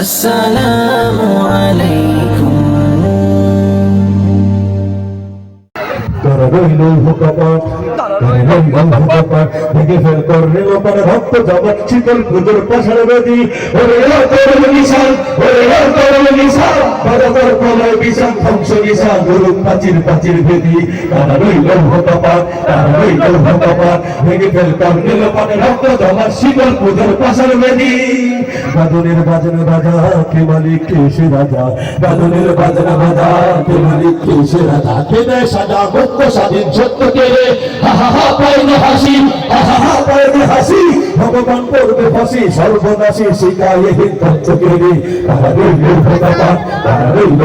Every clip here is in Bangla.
আসসালামু আলাইকুম তারা রইল লোপার ভক্ত জগৎ শীতল পুজোর পাশার বেদি ওরে ধ্বংস নিশান গুরু প্রাচীর প্রাচীর বেদি তারা রইল ভূকপাট তারা রইল ভূকপাট ভেঙে ফেল করলে লোপার ভক্ত জগৎ শীতল পুজোর পাশার বেদি বাদনের বাজনা বাজা, কে মালিক, কে সে রাজা? বাদনের বাজনা বাজা, কে মালিক, কে সে রাজা? কে দেয় সাজা মুক্ত স্বাধীন সত্য কে হা হা হা পাইনে হাসি, হা হা হা পাইনে হাসি। ভগবান করবে ফাঁসি, সর্বনাশী শিকায়ে হিন্দন্ত কে রে তারা রইল ভগবান তারা রইল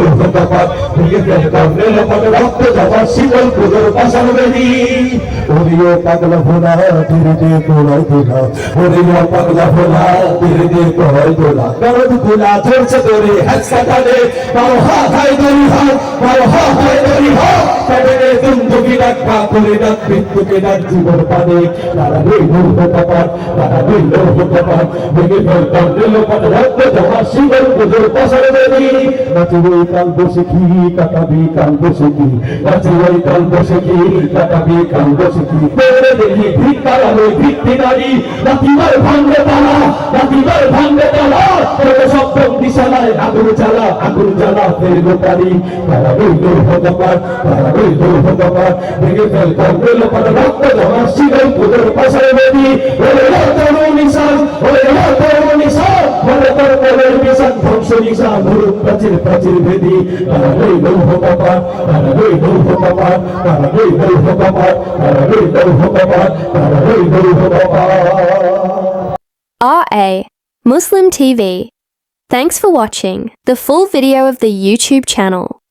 পাগলা ধীরে ডাক করে ডাক, মৃত্যুকে ডাক, জীবন তারা রইল ভগবান তারা করলে লোকের রক্ত শীতল পুজোর নাচিবে কাল বসে কি কাটাবি কাল বসে কি কাল বসে কি কাটাবি কাল বসে কি পেরে দেখি ভিক্ষার আলো ভিত্তি নারী নাতিবার ভাঙ্গে তালা নাতিবার ভাঙ্গে তোর সপ্তম দিশালায় আগুন জ্বালা আগুন জ্বালা ফেরবো পারি তারা রইল ভগবান, তারা রইল ভগবান। ভেঙে ফেল করবে লোপার রক্ত জমা, শিবের পুজোর পাশার বেদি। ওরে তরু নিশান ওরে তরু নিশান। বলে, তোর কলের নিশান, ধ্বংস নিশান, ধরুন প্রাচীর প্রাচীর ভেদি তারা রইল ভগবান, তারা রইল ভগবান, তারা রইল ভগবান, তারা রইল ভগবান, তারা রইল ভগবান। RA Muslim TV. Thanks for watching the full video of the YouTube channel.